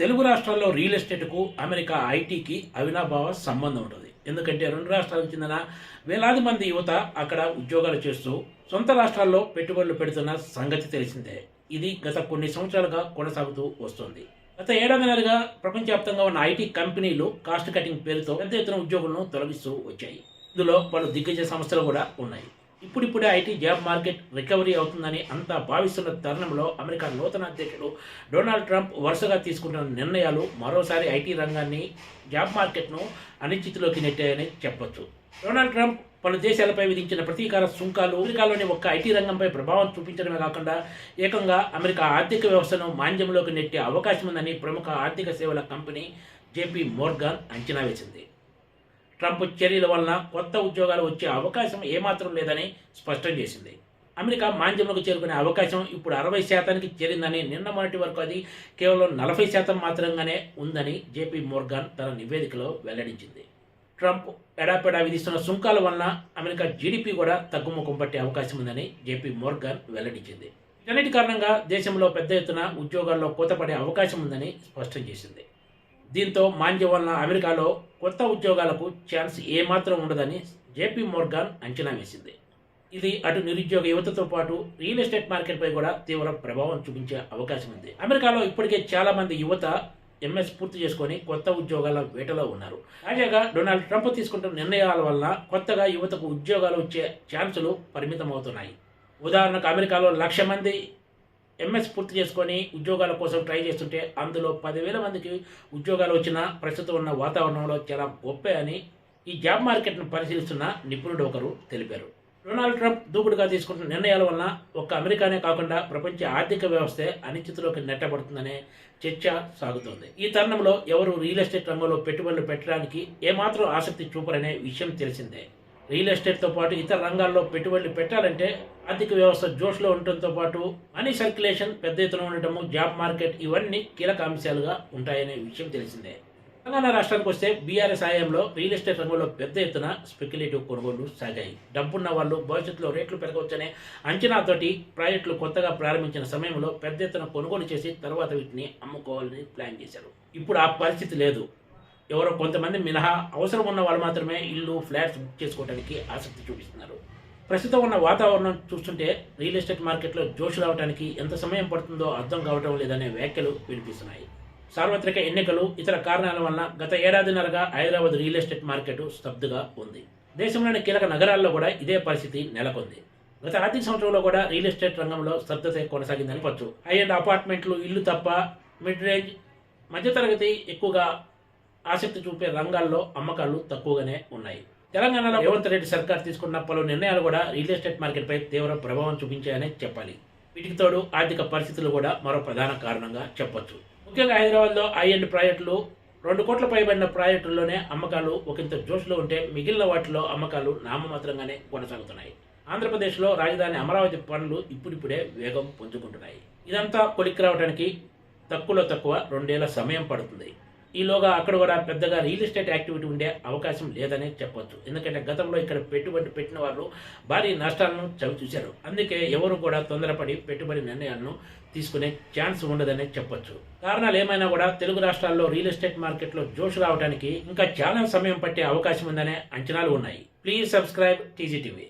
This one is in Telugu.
తెలుగు రాష్ట్రాల్లో రియల్ ఎస్టేట్కు అమెరికా ఐటీకి అవినాభావ సంబంధం ఉంటుంది. ఎందుకంటే రెండు రాష్ట్రాలకు చెందిన వేలాది మంది యువత అక్కడ ఉద్యోగాలు చేస్తూ సొంత రాష్ట్రాల్లో పెట్టుబడులు పెడుతున్న సంగతి తెలిసిందే. ఇది గత కొన్ని సంవత్సరాలుగా కొనసాగుతూ వస్తుంది. గత ఏడాదిన్నరగా ప్రపంచవ్యాప్తంగా ఉన్న ఐటీ కంపెనీలు కాస్ట్ కటింగ్ పేరుతో పెద్ద ఎత్తున ఉద్యోగులను తొలగిస్తూ వచ్చాయి. ఇందులో పలు దిగ్గజ సంస్థలు కూడా ఉన్నాయి. ఇప్పుడిప్పుడే ఐటీ జాబ్ మార్కెట్ రికవరీ అవుతుందని అంతా భావిస్తున్న తరుణంలో అమెరికా నూతన అధ్యక్షుడు డొనాల్డ్ ట్రంప్ వరుసగా తీసుకుంటున్న నిర్ణయాలు మరోసారి ఐటీ రంగాన్ని జాబ్ మార్కెట్ను అనిశ్చితిలోకి నెట్టాయని చెప్పొచ్చు. డొనాల్డ్ ట్రంప్ పలు దేశాలపై విధించిన ప్రతీకార సుంకాలు అమెరికాలోని ఒక్క ఐటీ రంగంపై ప్రభావం చూపించడమే కాకుండా ఏకంగా అమెరికా ఆర్థిక వ్యవస్థను మాంద్యంలోకి నెట్టే అవకాశం ఉందని ప్రముఖ ఆర్థిక సేవల కంపెనీ జేపీ మోర్గాన్ అంచనా వేసింది. ట్రంప్ చర్యల వలన కొత్త ఉద్యోగాలు వచ్చే అవకాశం ఏమాత్రం లేదని స్పష్టం చేసింది. అమెరికా మాంద్యంలోకి చేరుకునే అవకాశం ఇప్పుడు అరవై శాతానికి చేరిందని నిన్న మొన్నటి వరకు అది కేవలం నలభై శాతం మాత్రంగానే ఉందని జేపీ మోర్గాన్ తన నివేదికలో వెల్లడించింది. ట్రంప్ ఎడాపెడా విధిస్తున్న సుంకాల వలన అమెరికా జీడిపి కూడా తగ్గుముఖం పట్టే అవకాశం ఉందని జేపీ మోర్గాన్ వెల్లడించింది. వీటన్నిటి కారణంగా దేశంలో పెద్ద ఎత్తున ఉద్యోగాల్లో కోతపడే అవకాశం ఉందని స్పష్టం చేసింది. దీంతో మాంద్యం వలన అమెరికాలో కొత్త ఉద్యోగాలకు ఛాన్స్ ఏమాత్రం ఉండదని జేపీ మోర్గాన్ అంచనా వేసింది. ఇది అటు నిరుద్యోగ యువతతో పాటు రియల్ ఎస్టేట్ మార్కెట్పై కూడా తీవ్ర ప్రభావం చూపించే అవకాశం ఉంది. అమెరికాలో ఇప్పటికే చాలామంది యువత ఎంఎస్ పూర్తి చేసుకొని కొత్త ఉద్యోగాల వేటలో ఉన్నారు. తాజాగా డొనాల్డ్ ట్రంప్ తీసుకుంటున్న నిర్ణయాల వల్ల కొత్తగా యువతకు ఉద్యోగాలు వచ్చే ఛాన్సులు పరిమితమవుతున్నాయి. ఉదాహరణకు అమెరికాలో లక్ష మంది ఎంఎస్ పూర్తి చేసుకొని ఉద్యోగాల కోసం ట్రై చేస్తుంటే అందులో పదివేల మందికి ఉద్యోగాలు వచ్చిన ప్రస్తుతం ఉన్న వాతావరణంలో చాలా గొప్పే అని ఈ జాబ్ మార్కెట్ను పరిశీలిస్తున్న నిపుణుడు ఒకరు తెలిపారు. డొనాల్డ్ ట్రంప్ దూకుడుగా తీసుకుంటున్న నిర్ణయాల వలన ఒక్క అమెరికానే కాకుండా ప్రపంచ ఆర్థిక వ్యవస్థే అనిశ్చితిలోకి నెట్టబడుతుందనే చర్చ సాగుతోంది. ఈ తరుణంలో ఎవరు రియల్ ఎస్టేట్ రంగంలో పెట్టుబడులు పెట్టడానికి ఏమాత్రం ఆసక్తి చూపరనే విషయం తెలిసిందే. రియల్ ఎస్టేట్తో పాటు ఇతర రంగాల్లో పెట్టుబడులు పెట్టాలంటే ఆర్థిక వ్యవస్థ జోష్లో ఉండటంతో పాటు మనీ సర్క్యులేషన్ పెద్ద ఎత్తున ఉండటము జాబ్ మార్కెట్ ఇవన్నీ కీలక అంశాలుగా ఉంటాయనే విషయం తెలిసిందే. తెలంగాణ రాష్ట్రానికి వస్తే బీఆర్ఎస్ హయాంలో రియల్ ఎస్టేట్ రంగంలో పెద్ద ఎత్తున స్పెక్యులేటివ్ కొనుగోళ్ళు సాగాయి. డబ్బున్న వాళ్ళు భవిష్యత్తులో రేట్లు పెరగవచ్చనే అంచనాతోటి ప్రాజెక్టులు కొత్తగా ప్రారంభించిన సమయంలో పెద్ద ఎత్తున కొనుగోలు చేసి తర్వాత వీటిని అమ్ముకోవాలని ప్లాన్ చేశారు. ఇప్పుడు ఆ పరిస్థితి లేదు. ఎవరో కొంతమంది మినహా అవసరం ఉన్న వాళ్ళు మాత్రమే ఇల్లు ఫ్లాట్స్ బుక్ చేసుకోవడానికి ఆసక్తి చూపిస్తున్నారు. ప్రస్తుతం ఉన్న వాతావరణం చూస్తుంటే రియల్ ఎస్టేట్ మార్కెట్లో జోష్ రావడానికి ఎంత సమయం పడుతుందో అర్థం కావటం లేదనే వ్యాఖ్యలు వినిపిస్తున్నాయి. సార్వత్రిక ఎన్నికలు ఇతర కారణాల వల్ల గత ఏడాదిన్నరగా హైదరాబాద్ రియల్ ఎస్టేట్ మార్కెట్ స్తబ్దుగా ఉంది. దేశంలోని కీలక నగరాల్లో కూడా ఇదే పరిస్థితి నెలకొంది. గత ఆర్థిక సంవత్సరంలో కూడా రియల్ ఎస్టేట్ రంగంలో స్తబ్దత కొనసాగిందని చెప్పొచ్చు హై అండ్ అపార్ట్మెంట్లు ఇల్లు తప్ప మిడ్ రేంజ్ మధ్యతరగతి ఎక్కువగా ఆసక్తి చూపే రంగాల్లో అమ్మకాలు తక్కువగానే ఉన్నాయి. తెలంగాణలో రేవంత్ రెడ్డి సర్కార్ తీసుకున్న పలు నిర్ణయాలు కూడా రియల్ ఎస్టేట్ మార్కెట్పై తీవ్ర ప్రభావం చూపించాయని చెప్పాలి. వీటికి తోడు ఆర్థిక పరిస్థితులు కూడా మరో ప్రధాన కారణంగా చెప్పొచ్చు. ముఖ్యంగా హైదరాబాద్లో ఐ ఎండ్ ప్రాజెక్టులు రెండు కోట్ల పైబడిన ప్రాజెక్టుల్లోనే అమ్మకాలు ఒకంత జోష్లో ఉంటే మిగిలిన వాటిలో అమ్మకాలు నామమాత్రంగానే కొనసాగుతున్నాయి. ఆంధ్రప్రదేశ్లో రాజధాని అమరావతి పనులు ఇప్పుడిప్పుడే వేగం పుంజుకుంటున్నాయి. ఇదంతా కొలిక్కి రావడానికి తక్కువలో తక్కువ రెండేళ్ళ సమయం పడుతుంది. ఈలోగా అక్కడ కూడా పెద్దగా రియల్ ఎస్టేట్ యాక్టివిటీ ఉండే అవకాశం లేదనే చెప్పొచ్చు. ఎందుకంటే గతంలో ఇక్కడ పెట్టుబడి పెట్టిన వాళ్ళు భారీ నష్టాలను చవి చూశారు. అందుకే ఎవరు కూడా తొందరపడి పెట్టుబడి నిర్ణయాలను తీసుకునే ఛాన్స్ ఉండదనే చెప్పొచ్చు. కారణాలు ఏమైనా కూడా తెలుగు రాష్ట్రాల్లో రియల్ ఎస్టేట్ మార్కెట్లో జోష్ రావడానికి ఇంకా చాలా సమయం పట్టే అవకాశం ఉందనే అంచనాలు ఉన్నాయి. Please subscribe TGTV